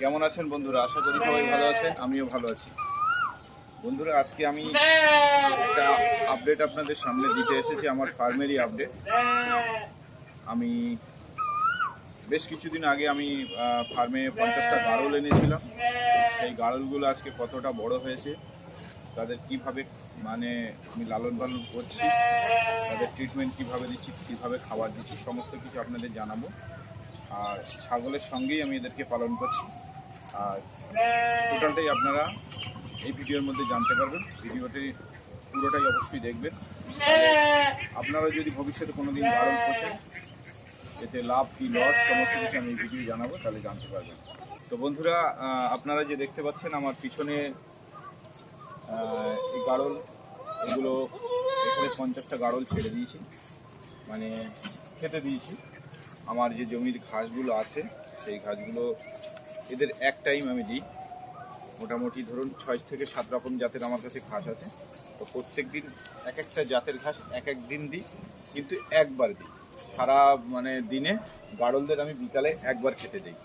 কেমন আছেন বন্ধুরা? আশা করি সবাই ভালো আছেন, আমিও ভালো আছি। বন্ধুরা, আজকে আমি একটা আপডেট আপনাদের সামনে দিতে এসেছি, আমার ফার্মেরই আপডেট আমি বেশ কিছুদিন আগে আমি ফার্মে পঞ্চাশটা গাড়ল এনেছিলাম। সেই গাড়লগুলো আজকে কতটা বড় হয়েছে, তাদের কীভাবে মানে আমি লালন পালন করছি, তাদের ট্রিটমেন্ট কীভাবে দিচ্ছি, কীভাবে খাবার দিচ্ছি, সমস্ত কিছু আপনাদের জানাব। আর ছাগলের সঙ্গেই আমি এদেরকে পালন করছি। আর টোটালটাই আপনারা এই ভিডিওর মধ্যে জানতে পারবেন। ভিডিওটি পুরোটাই অবশ্যই দেখবেন। আপনারা যদি ভবিষ্যতে কোনো দিন গাড়ল পোষেন এতে লাভ কি লস, সমস্ত কিছু আমি এই ভিডিও জানাব, তাহলে জানতে পারবেন। তো বন্ধুরা আপনারা যে দেখতে পাচ্ছেন, আমার পিছনে এই গাড়ল এগুলো এখানে পঞ্চাশটা গাড়ল ছেড়ে দিয়েছি। মানে খেতে দিয়েছি। আমার যে জমির ঘাসগুলো আছে, সেই ঘাসগুলো এদের এক টাইম আমি দিই। মোটামুটি ধরুন ছয় থেকে সাত রকম জাতের আমার কাছে ঘাস আছে। তো প্রত্যেক দিন এক একটা জাতের ঘাস এক এক দিন দিই, কিন্তু একবার দিই। সারা মানে দিনে গাড়লদের আমি বিকালে একবার খেতে দিই।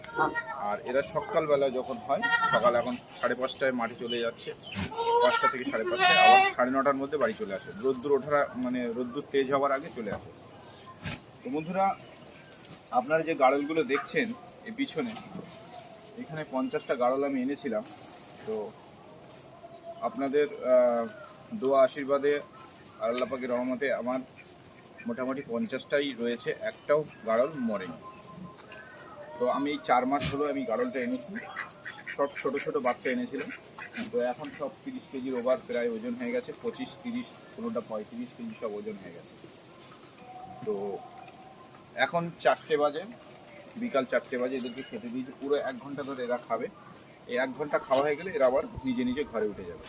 আর এরা সকালবেলা যখন হয়, সকাল এখন সাড়ে পাঁচটায় মাঠে চলে যাচ্ছে। পাঁচটা থেকে সাড়ে পাঁচটায় আবার সাড়ে নটার মধ্যে বাড়ি চলে আসে। রোদ্দুর ওঠার মানে রোদ্দুর তেজ হওয়ার আগে চলে আসে। তো বন্ধুরা, আপনারা যে গাড়লগুলো দেখছেন এই পিছনে এখানে পঞ্চাশটা গাড়ল আমি এনেছিলাম। তো আপনাদের দোয়া আশীর্বাদে আল্লাহ রহমতে আমার মোটামুটি পঞ্চাশটাই রয়েছে, একটাও গাড়ল মরেনি। তো আমি চার মাস হলো আমি গাড়লটা এনেছি। সব ছোট ছোট বাচ্চা এনেছিলাম। তো এখন সব তিরিশ কেজির ওভার প্রায় ওজন হয়ে গেছে, পঁচিশ, তিরিশ, কোনোটা পঁয়ত্রিশ কেজি সব ওজন হয়ে গেছে। তো এখন চারটে বাজে। বিকাল চারটে বাজে এদেরকে খেতে দিয়েছি। পুরো এক ঘণ্টা ধরে এরা খাবে। এই এক ঘণ্টা খাওয়া হয়ে গেলে এরা আবার নিজে নিজে ঘরে উঠে যাবে।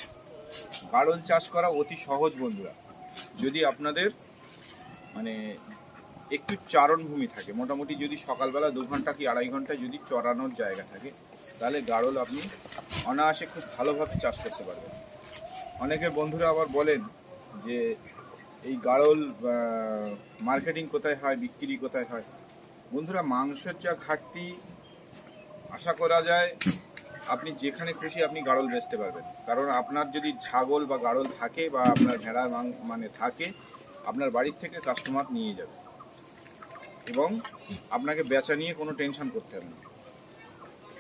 গাড়ল চাষ করা অতি সহজ বন্ধুরা। যদি আপনাদের মানে একটু চারণভূমি থাকে, মোটামুটি যদি সকালবেলা দু ঘণ্টা কি আড়াই ঘণ্টা যদি চড়ানোর জায়গা থাকে, তাহলে গাড়ল আপনি অনায়াসে খুব ভালোভাবে চাষ করতে পারবেন। অনেকে বন্ধুরা আবার বলেন যে, এই গাড়ল মার্কেটিং কোথায় হয়, বিক্রি কোথায় হয়? বন্ধুরা, মাংসের যা ঘাটতি, আশা করা যায় আপনি যেখানে খুশি আপনি গাড়ল বেচতে পারবেন। কারণ আপনার যদি ছাগল বা গাড়ল থাকে বা আপনার ভেড়ার মানে থাকে, আপনার বাড়ির থেকে কাস্টমার নিয়ে যাবে। এবং আপনাকে বেচা নিয়ে কোনো টেনশন করতে হবে না।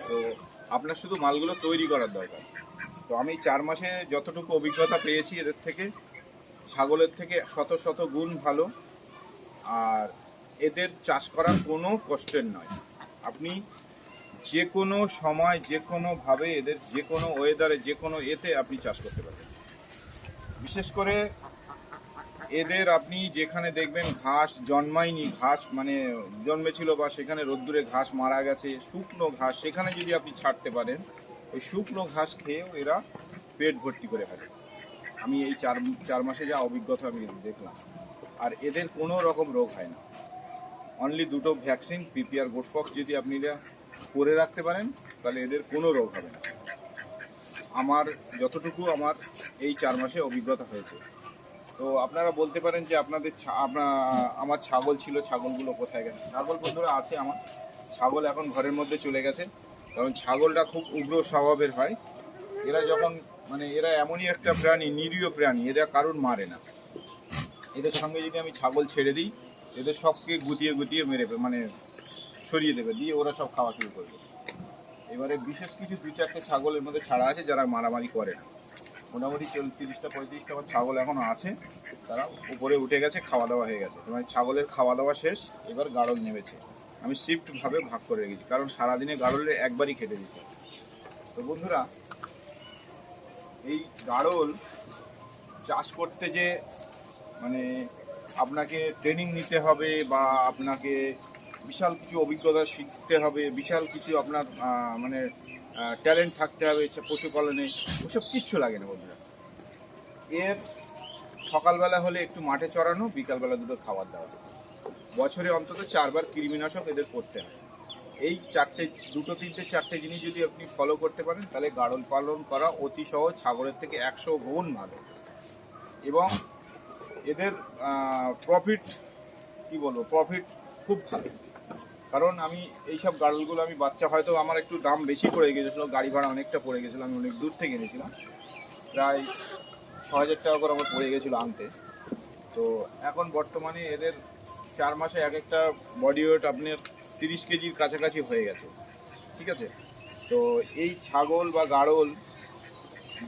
তো আপনার শুধু মালগুলো তৈরি করার দরকার। তো আমি চার মাসে যতটুকু অভিজ্ঞতা পেয়েছি এদের থেকে, ছাগলের থেকে শত শত গুণ ভালো। আর এদের চাষ করা কোনো কষ্টের নয়। আপনি যে কোনো সময় যে কোনোভাবে এদের যে কোনো ওয়েদারে যে কোনো এতে আপনি চাষ করতে পারবেন। বিশেষ করে এদের আপনি যেখানে দেখবেন ঘাস জন্মায়নি, ঘাস মানে জন্মেছিল বা সেখানে রোদ্দুরে ঘাস মারা গেছে, শুকনো ঘাস, সেখানে যদি আপনি ছাড়তে পারেন, ওই শুকনো ঘাস খেয়েও এরা পেট ভর্তি করে ফেলে। আমি এই চার চার মাসে যা অভিজ্ঞতা আমি দেখলাম। আর এদের কোনো রকম রোগ হয় না। অনলি দুটো ভ্যাকসিন পিপিআর গোটফক্স যদি আপনি করে রাখতে পারেন, তাহলে এদের কোনো রোগ হবে না। আমার যতটুকু আমার এই চার মাসে অভিজ্ঞতা হয়েছে। তো আপনারা বলতে পারেন যে আপনাদের আমার ছাগল ছিল, ছাগলগুলো কোথায় গেছে? ছাগল বন্ধুরা আছে আমার। ছাগল এখন ঘরের মধ্যে চলে গেছে। কারণ ছাগলটা খুব উগ্র স্বভাবের হয়। এরা যখন মানে এরা এমনই একটা প্রাণী, নিরীহ প্রাণী, এরা কারুর মারে না। এদের সঙ্গে যদি আমি ছাগল ছেড়ে দিই এদের সবকে গুটিয়ে গুটিয়ে মেরে মানে সরিয়ে দেবে, দিয়ে ওরা সব খাওয়া শুরু করবে এবারে বিশেষ কিছু দু চারটে ছাগলের মধ্যে ছাড়া আছে যারা মারামারি করে না। মোটামুটি চল্লিশটা পঁয়ত্রিশটা আমার ছাগল এখনও আছে। তারা উপরে উঠে গেছে, খাওয়া দাওয়া হয়ে গেছে। মানে ছাগলের খাওয়া দাওয়া শেষ, এবার গাড়ল নেমেছে। আমি শিফট ভাবে ভাগ করে রেখেছি, কারণ সারাদিনে গাড়লে একবারই খেতে দিতে তো বন্ধুরা, এই গাড়ল চাষ করতে যে মানে আপনাকে ট্রেনিং নিতে হবে বা আপনাকে বিশাল কিছু অভিজ্ঞতা শিখতে হবে, বিশাল কিছু আপনার মানে ট্যালেন্ট থাকতে হবে পশুপালনে। ওসব কিচ্ছু লাগে না বন্ধুরা। এর সকালবেলা হলে একটু মাঠে চড়ানো, বিকালবেলা দুটো খাবার দেওয়া। বছরে অন্তত চারবার কৃমিনাশক এদের করতে হয়। এই চারটে, দুটো, তিনটে, চারটে জিনিস যদি আপনি ফলো করতে পারেন, তাহলে গাড়ল পালন করা অতি সহজ ছাগলের থেকে একশো গুণ ভালো। এবং এদের প্রফিট কি বলব প্রফিট খুব ভালো। কারণ আমি এইসব গাড়লগুলো আমি বাচ্চা, হয়তো আমার একটু দাম বেশি পড়ে গেছিল গাড়ি ভাড়া অনেকটা পড়ে গেছিল আমি অনেক দূর থেকে এনেছিলাম। প্রায় ছ হাজার টাকা করে আমার পড়ে গেছিল আনতে। তো এখন বর্তমানে এদের চার মাসে এক একটা বডি ওয়েট আপনার তিরিশ কেজির কাছাকাছি হয়ে গেছে। ঠিক আছে? তো এই ছাগল বা গাড়ল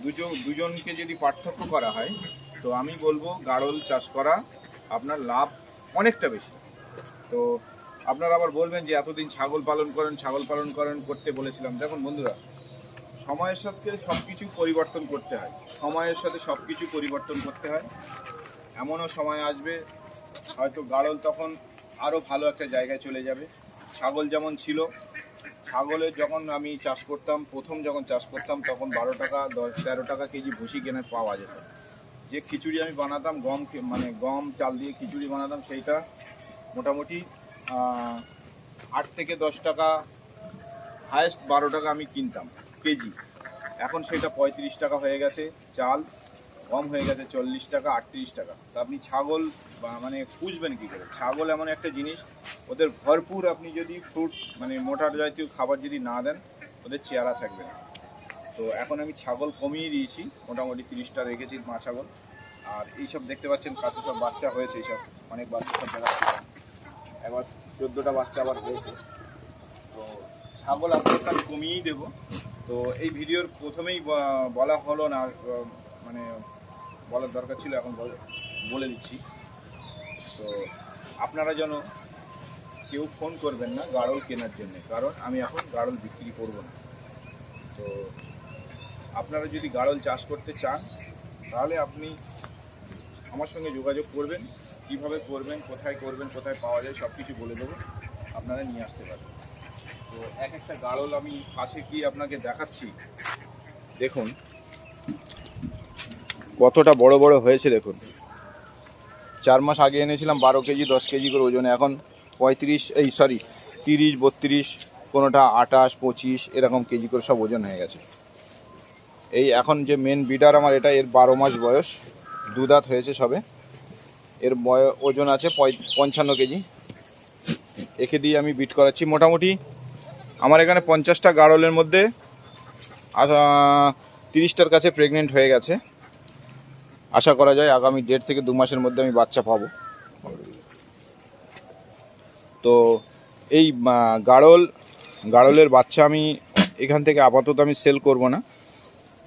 দুজন, দুজনকে যদি পার্থক্য করা হয় তো আমি বলব গাড়ল চাষ করা আপনার লাভ অনেকটা বেশি। তো আপনারা আবার বলবেন যে, এতদিন ছাগল পালন করেন, ছাগল পালন করেন করতে বলেছিলাম। দেখুন বন্ধুরা, সময়ের সাথে সব কিছু পরিবর্তন করতে হয়। সময়ের সাথে সব কিছু পরিবর্তন করতে হয়। এমনও সময় আসবে, হয়তো গাড়ল তখন আরও ভালো একটা জায়গায় চলে যাবে। ছাগল যেমন ছিল, ছাগলের যখন আমি চাষ করতাম, প্রথম যখন চাষ করতাম, তখন বারো টাকা, দশ, তেরো টাকা কেজি ভুসি কিনে পাওয়া যেত। যে খিচুড়ি আমি বানাতাম, গম মানে গম, চাল দিয়ে খিচুড়ি বানাতাম, সেইটা মোটামুটি আট থেকে দশ টাকা হায়েস্ট বারো টাকা আমি কিনতাম, কেজি। এখন সেটা পঁয়ত্রিশ টাকা হয়ে গেছে, চাল, গম হয়ে গেছে চল্লিশ টাকা, আটত্রিশ টাকা। তা আপনি ছাগল মানে পুষবেন কী করে? ছাগল এমন একটা জিনিস, ওদের ভরপুর আপনি যদি ফ্রুট মানে মোটার জাতীয় খাবার যদি না দেন, ওদের চেহারা থাকবে না। তো এখন আমি ছাগল কমিয়ে দিয়েছি, মোটামুটি তিরিশটা রেখেছি মা ছাগল। আর এইসব দেখতে পাচ্ছেন কাছে সব বাচ্চা হয়েছে, এইসব অনেক বাচ্চা সব বেড়াচ্ছে একবার চোদ্দোটা বাচ্চা আবার হয়েছে। তো ছাগল আস্তে আস্তে আমি কমিয়েই দেবো। তো এই ভিডিওর প্রথমেই বলা হলো না মানে বলার দরকার ছিল এখন বলে দিচ্ছি। তো আপনারা যেন কেউ ফোন করবেন না গাড়ল কেনার জন্য, কারণ আমি এখন গাড়ল বিক্রি করব না। তো আপনারা যদি গাড়ল চাষ করতে চান, তাহলে আপনি আমার সঙ্গে যোগাযোগ করবেন, কীভাবে করবেন, কোথায় করবেন, কোথায় পাওয়া যায় সব কিছু বলে দেবো, আপনারা নিয়ে আসতে পারবেন। তো এক একটা গাড়ল আমি কাছে গিয়ে আপনাকে দেখাচ্ছি। দেখুন, কতটা বড় বড় হয়েছে দেখুন। চার মাস আগে এনেছিলাম বারো কেজি, দশ কেজি করে ওজনে, এখন পঁয়ত্রিশ, এই সরি তিরিশ, বত্রিশ, কোনোটা আটাশ পঁচিশ, এরকম কেজি করে সব ওজন হয়ে গেছে। এই এখন যে মেন বিডার আমার, এটা এর বারো মাস বয়স। দু দাঁত হয়েছে সবে। এর বয় ওজন আছে পঞ্চান্ন কেজি। একে দিয়ে আমি বিট করাচ্ছি। মোটামুটি আমার এখানে পঞ্চাশটা গাড়লের মধ্যে তিরিশটার কাছে প্রেগনেন্ট হয়ে গেছে। আশা করা যায় আগামী দেড় থেকে দু মাসের মধ্যে আমি বাচ্চা পাবো। তো এই গাড়ল গাড়লের বাচ্চা আমি এখান থেকে আপাতত আমি সেল করব না।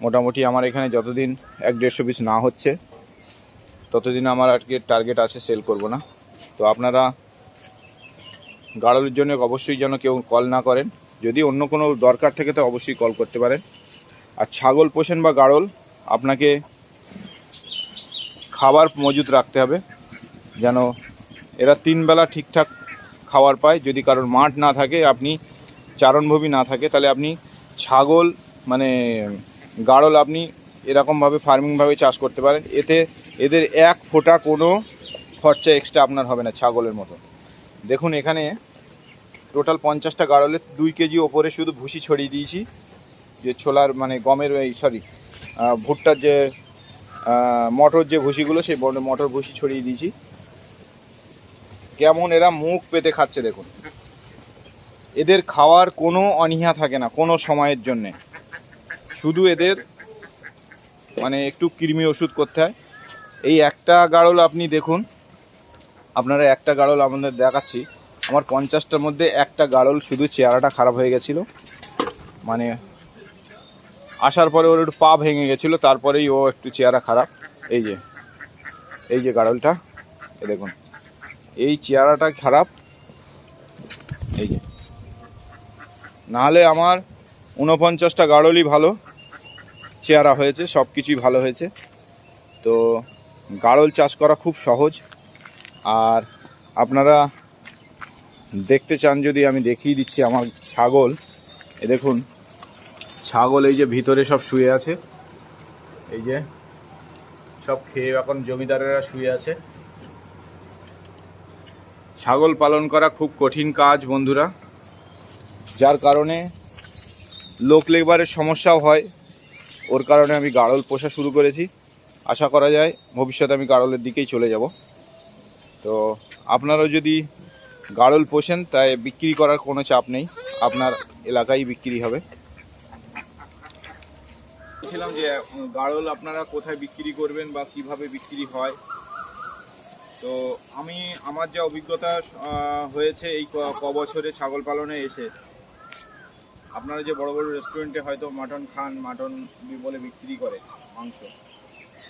মোটামুটি আমার এখানে যতদিন এক দেড়শো পিস না হচ্ছে, ততদিন আমার আজকে টার্গেট আছে সেল করব না। তো আপনারা গাড়লের জন্য অবশ্যই যেন কেউ কল না করেন। যদি অন্য কোনো দরকার থেকে তো অবশ্যই কল করতে পারেন। আর ছাগল পোষেন বা গাড়ল, আপনাকে খাবার মজুত রাখতে হবে। যেন এরা তিন বেলা ঠিকঠাক খাবার পায়। যদি কারোর মাঠ না থাকে, আপনি চারণভূমি না থাকে, তাহলে আপনি ছাগল মানে গাড়ল আপনি এরকমভাবে ফার্মিংভাবে চাষ করতে পারেন। এতে এদের এক ফোঁটা কোনো খরচা এক্সট্রা আপনার হবে না ছাগলের মতো। দেখুন এখানে টোটাল পঞ্চাশটা গাড়লের দুই কেজি ওপরে শুধু ভুসি ছড়িয়ে দিয়েছি। যে ছোলার মানে গমের এই সরি ভুট্টার যে মটর যে ভুসিগুলো সেই মটর ভুসি ছড়িয়ে দিয়েছি। কেমন এরা মুখ পেতে খাচ্ছে দেখুন। এদের খাওয়ার কোনো অনীহা থাকে না কোনো সময়ের জন্যে। শুধু এদের মানে একটু কৃমি ওষুধ করতে হয়। এই একটা গাড়ল আপনি দেখুন। আপনারা একটা গাড়ল আমাদের দেখাচ্ছি। আমার পঞ্চাশটার মধ্যে একটা গাড়ল শুধু চেহারাটা খারাপ হয়ে গেছিল। মানে আসার পরে ওর একটু পা ভেঙে গেছিল, তারপরেই ও একটু চেহারা খারাপ। এই যে এই যে গাড়লটা এ দেখুন। এই চেহারাটা খারাপ। এই যে। নাহলে আমার ঊনপঞ্চাশটা গাড়লই ভালো। চেহারা হয়েছে, সব কিছুই ভালো হয়েছে। তো গাড়ল চাষ করা খুব সহজ। আর আপনারা দেখতে চান যদি, আমি দেখিয়ে দিচ্ছি আমার ছাগল। এ দেখুন, ছাগল এই যে ভিতরে সব শুয়ে আছে। এই যে সব খেয়ে এখন জমিদারেরা শুয়ে আছে। ছাগল পালন করা খুব কঠিন কাজ বন্ধুরা। যার কারণে লোক লেবারের সমস্যাও হয়। ওর কারণে আমি গাড়ল পোষা শুরু করেছি। আশা করা যায় ভবিষ্যতে আমি গাড়লের দিকেই চলে যাব। তো আপনারাও যদি গাড়ল পোষেন, তাই বিক্রি করার কোনো চাপ নেই। আপনার এলাকায় বিক্রি হবে। বলছিলাম যে গাড়ল আপনারা কোথায় বিক্রি করবেন বা কীভাবে বিক্রি হয়? তো আমি, আমার যা অভিজ্ঞতা হয়েছে এই ক বছরে ছাগল পালনে এসে আপনারা যে বড় বড় রেস্টুরেন্টে হয়তো মাটন খান মাটন বলে বিক্রি করে মাংস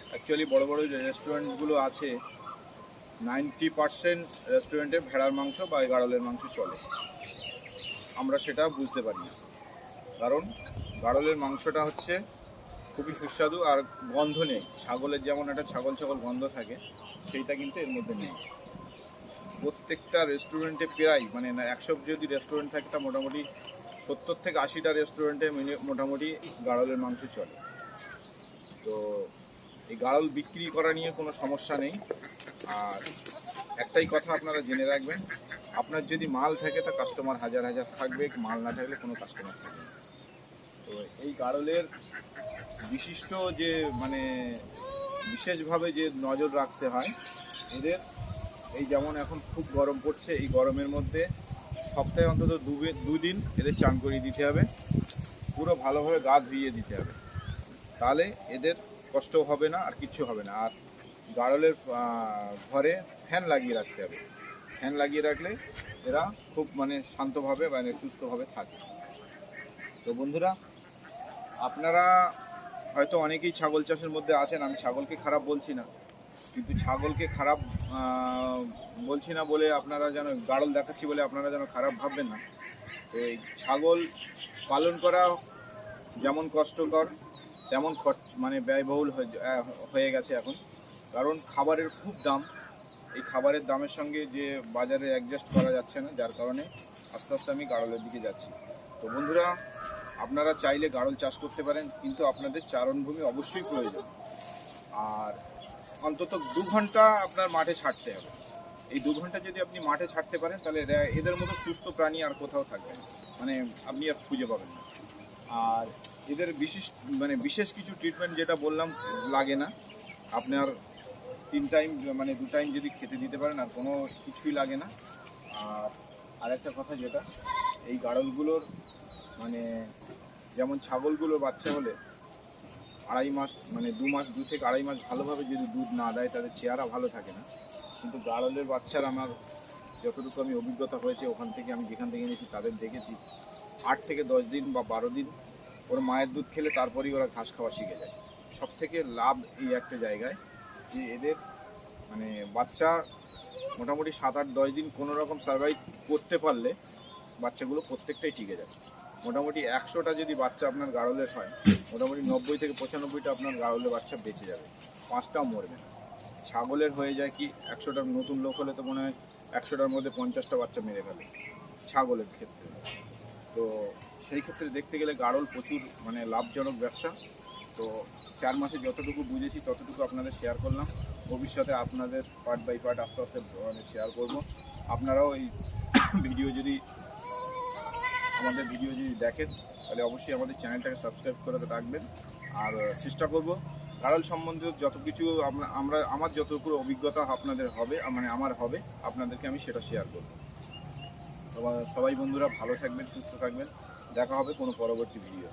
অ্যাকচুয়ালি বড় বড় যে রেস্টুরেন্টগুলো আছে নাইনটি পার্সেন্ট রেস্টুরেন্টে ভেড়ার মাংস বা গাড়লের মাংস চলে। আমরা সেটা বুঝতে পারি না। কারণ গাড়লের মাংসটা হচ্ছে খুবই সুস্বাদু আর গন্ধ নেই। ছাগলের যেমন একটা ছাগল ছাগল গন্ধ থাকে, সেইটা কিন্তু এর মধ্যে নেই। প্রত্যেকটা রেস্টুরেন্টে প্রায় মানে একশো যদি রেস্টুরেন্ট থাকে, তা মোটামুটি সত্তর থেকে আশিটা রেস্টুরেন্টে মোটামুটি গাড়লের মাংস চলে। তো এই গাড়ল বিক্রি করা নিয়ে কোনো সমস্যা নেই। আর একটাই কথা আপনারা জেনে রাখবেন, আপনার যদি মাল থাকে তা কাস্টমার হাজার হাজার থাকবে, মাল না থাকলে কোনো কাস্টমার থাকবে তো এই গাড়লের বিশিষ্ট যে মানে বিশেষভাবে যে নজর রাখতে হয়, এদের এই যেমন এখন খুব গরম পড়ছে, এই গরমের মধ্যে সপ্তাহে অন্তত দুদিন এদের চান করিয়ে দিতে হবে। পুরো ভালোভাবে গা ধুইয়ে দিতে হবে। তাহলে এদের কষ্ট হবে না আর কিচ্ছু হবে না। আর গাড়লের ঘরে ফ্যান লাগিয়ে রাখতে হবে। ফ্যান লাগিয়ে রাখলে এরা খুব মানে শান্তভাবে মানে সুস্থভাবে থাকে। তো বন্ধুরা, আপনারা হয়তো অনেকেই ছাগল চাষের মধ্যে আছেন, আমি ছাগলকে খারাপ বলছি না। কিন্তু ছাগলকে খারাপ বলছি না বলে আপনারা যেন গাড়ল দেখাচ্ছি বলে আপনারা যেন খারাপ ভাববেন না। এই ছাগল পালন করা যেমন কষ্টকর, তেমন খরচ মানে ব্যয়বহুল হয়ে গেছে এখন। কারণ খাবারের খুব দাম। এই খাবারের দামের সঙ্গে যে বাজারে অ্যাডজাস্ট করা যাচ্ছে না, যার কারণে আস্তে আস্তে আমি গাড়লের দিকে যাচ্ছি। তো বন্ধুরা, আপনারা চাইলে গাড়ল চাষ করতে পারেন, কিন্তু আপনাদের চারণভূমি অবশ্যই প্রয়োজন। আর অন্তত দু ঘণ্টা আপনার মাঠে ছাড়তে হবে। এই দু ঘণ্টা যদি আপনি মাঠে ছাড়তে পারেন, তাহলে এদের মতো সুস্থ প্রাণী আর কোথাও থাকবে মানে আপনি আর খুঁজে পাবেন না। আর এদের বিশেষ মানে বিশেষ কিছু ট্রিটমেন্ট যেটা বললাম, লাগে না। আপনার তিন টাইম মানে দু টাইম যদি খেতে দিতে পারেন, আর কোনো কিছুই লাগে না। আর আরেকটা কথা যেটা, এই গাড়লগুলোর মানে যেমন ছাগলগুলোর বাচ্চা হলে আড়াই মাস মানে দু মাস, দু থেকে আড়াই মাস ভালোভাবে যদি দুধ না দেয় তাদের চেহারা ভালো থাকে না। কিন্তু গাড়লের বাচ্চার আমার যতটুকু আমি অভিজ্ঞতা হয়েছে, ওখান থেকে আমি যেখান থেকে এনেছি, তাদের দেখেছি। আট থেকে দশ দিন বা বারো দিন ওর মায়ের দুধ খেলে তারপরেই ওরা ঘাস খাওয়া শিখে যায়। সব থেকে লাভ এই একটা জায়গায় যে এদের মানে বাচ্চা মোটামুটি সাত আট, দশ দিন কোনো রকম সার্ভাইভ করতে পারলে বাচ্চাগুলো প্রত্যেকটাই টিকে যায়। মোটামুটি একশোটা যদি বাচ্চা আপনার গাড়লের হয় মোটামুটি নব্বই থেকে পঁচানব্বইটা আপনার গাড়লের বাচ্চা বেঁচে যাবে। পাঁচটাও মরবে না। ছাগলের হয়ে যায় কি, একশোটার নতুন লোক হলে তো মনে হয় একশোটার মধ্যে পঞ্চাশটা বাচ্চা মেরে ফেলে ছাগলের ক্ষেত্রে। তো সেই ক্ষেত্রে দেখতে গেলে গাড়ল প্রচুর মানে লাভজনক ব্যবসা। তো চার মাসে যতটুকু বুঝেছি ততটুকু আপনাদের শেয়ার করলাম। ভবিষ্যতে আপনাদের পার্ট বাই পার্ট আস্তে আস্তে মানে শেয়ার করব। আপনারাও এই ভিডিও যদি আমাদের ভিডিও যদি দেখেন তাহলে অবশ্যই আমাদের চ্যানেলটাকে সাবস্ক্রাইব করে রাখবেন। আর চেষ্টা করব। গাড়ল সম্বন্ধে যত কিছু আমরা, আমার যতটুকু অভিজ্ঞতা আপনাদের হবে মানে আমার হবে, আপনাদেরকে আমি সেটা শেয়ার করব। সবাই বন্ধুরা ভালো থাকবেন, সুস্থ থাকবেন। দেখা হবে কোনো পরবর্তী ভিডিও